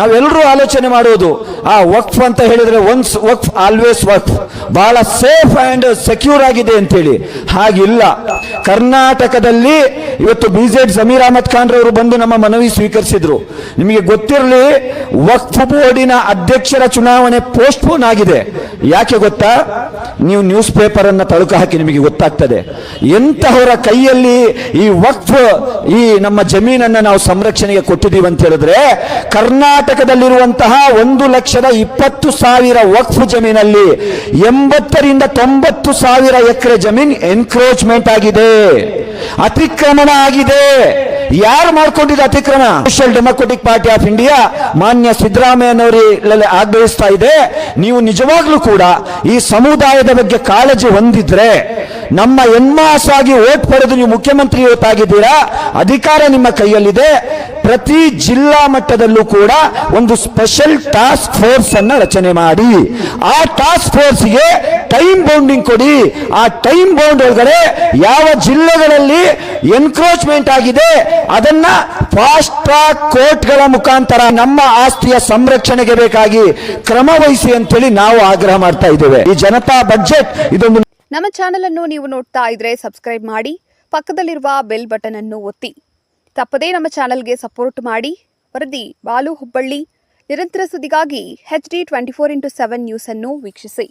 ನಾವೆಲ್ಲರೂ ಆಲೋಚನೆ ಮಾಡುವುದು, ಆ ವಕ್ಫ್ ಅಂತ ಹೇಳಿದ್ರೆ ಒನ್ಸ್ ವಕ್ಫ್ ಆಲ್ವೇಸ್ ವಕ್ಫ್. ಬಹಳ ಸೇಫ್ ಅಂಡ್ ಸೆಕ್ಯೂರ್ ಆಗಿದೆ ಅಂತೇಳಿ. ಹಾಗಿಲ್ಲ. ಕರ್ನಾಟಕದಲ್ಲಿ ಇವತ್ತು ಬಿ ಜೆಡ್ ಸಮೀರ್ ಅಹಮದ್ ಖಾನ್ ರವರು ಬಂದು ನಮ್ಮ ಮನವಿ ಸ್ವೀಕರಿಸಿದ್ರು. ನಿಮಗೆ ಗೊತ್ತಿರಲಿ ವಕ್ಫ್ ಬೋರ್ಡಿನ ಅಧ್ಯಕ್ಷರ ಚುನಾವಣೆ ಪೋಸ್ಟ್ಪೋನ್ ಆಗಿದೆ. ಯಾಕೆ ಗೊತ್ತಾ? ನೀವು ನ್ಯೂಸ್ ಪೇಪರ್ ಅನ್ನ ತಳುಕು ಹಾಕಿ ನಿಮಗೆ ಗೊತ್ತಾಗ್ತದೆ. ಎಂತಹವರ ಕೈಯಲ್ಲಿ ಈ ವಕ್ಫ್, ಈ ನಮ್ಮ ಜಮೀನನ್ನ ನಾವು ಸಂರಕ್ಷಣೆಗೆ ಕೊಟ್ಟಿದ್ದೀವಿ ಅಂತ ಹೇಳಿದ್ರೆ, ಕರ್ನಾಟಕದಲ್ಲಿರುವಂತಹ ಒಂದು ಲಕ್ಷದ ಇಪ್ಪತ್ತು ಸಾವಿರ ವಕ್ಫ್ ಜಮೀನಲ್ಲಿ ಎಂಬತ್ತರಿಂದ ತೊಂಬತ್ತು ಸಾವಿರ ಎಕರೆ ಜಮೀನ್ ಎನ್ಕ್ರೋಚ್ಮೆಂಟ್ ಆಗಿದೆ. ಅತಿಕ್ರಮಣ ಆಗಿದೆ ಯಾರು ಮಾಡ್ಕೊಂಡಿದ್ದ ಅತಿಕ್ರಮ social democratic party of India ಮಾನ್ಯ ಸಿದ್ದರಾಮಯ್ಯನವರಲ್ಲಿ ಆಗ್ರಹಿಸ್ತಾ ಇದೆ. ನೀವು ನಿಜವಾಗ್ಲೂ ಕೂಡ ಈ ಸಮುದಾಯದ ಬಗ್ಗೆ ಕಾಳಜಿ ಹೊಂದಿದ್ರೆ ನಮ್ಮ ಎನ್ಮಾಸ್ ಆಗಿ ಓಟ್ ಪಡೆದು ನೀವು ಮುಖ್ಯಮಂತ್ರಿ ಇವತ್ತಾಗಿದ್ದೀರಾ ಅಧಿಕಾರ ನಿಮ್ಮ ಕೈಯಲ್ಲಿದೆ. ಪ್ರತಿ ಜಿಲ್ಲಾ ಮಟ್ಟದಲ್ಲೂ ಕೂಡ ಒಂದು ಸ್ಪೆಷಲ್ ಟಾಸ್ಕ್ ಫೋರ್ಸ್ ಅನ್ನ ರಚನೆ ಮಾಡಿ. ಆ ಟಾಸ್ಕ್ ಫೋರ್ಸ್ಗೆ ಟೈಮ್ ಬೌಂಡಿಂಗ್ ಕೊಡಿ. ಆ ಟೈಮ್ ಬೌಂಡ್ ಒಳಗಡೆ ಯಾವ ಜಿಲ್ಲೆಗಳಲ್ಲಿ ಎನ್ಕ್ರೋಚ್ಮೆಂಟ್ ಆಗಿದೆ, ಅದನ್ನ ಫಾಸ್ಟ್ ಟ್ರಾಕ್ ಕೋರ್ಟ್ಗಳ ಮುಖಾಂತರ ನಮ್ಮ ಆಸ್ತಿಯ ಸಂರಕ್ಷಣೆಗೆ ಬೇಕಾಗಿ ಕ್ರಮ ವಹಿಸಿ ಅಂತೇಳಿ ನಾವು ಆಗ್ರಹ ಮಾಡ್ತಾ ಇದ್ದೇವೆ. ಈ ಜನತಾ ಬಜೆಟ್ ಇದೊಂದು ನಮ್ಮ ಚಾನೆಲ್ ಅನ್ನು ನೀವು ನೋಡ್ತಾ ಇದ್ರೆ ಸಬ್ಸ್ಕ್ರೈಬ್ ಮಾಡಿ, ಪಕ್ಕದಲ್ಲಿರುವ ಬೆಲ್ ಬಟನ್ ಅನ್ನು ಒತ್ತಿ. ತಪ್ಪದೇ ನಮ್ಮ ಚಾನೆಲ್ಗೆ ಸಪೋರ್ಟ್ ಮಾಡಿ. ವರದಿ ಬಾಲು ಹುಬ್ಬಳ್ಳಿ. ನಿರಂತರ ಸುದ್ದಿಗಾಗಿ H D twenty four into seven news ಅನ್ನು ವೀಕ್ಷಿಸಿ.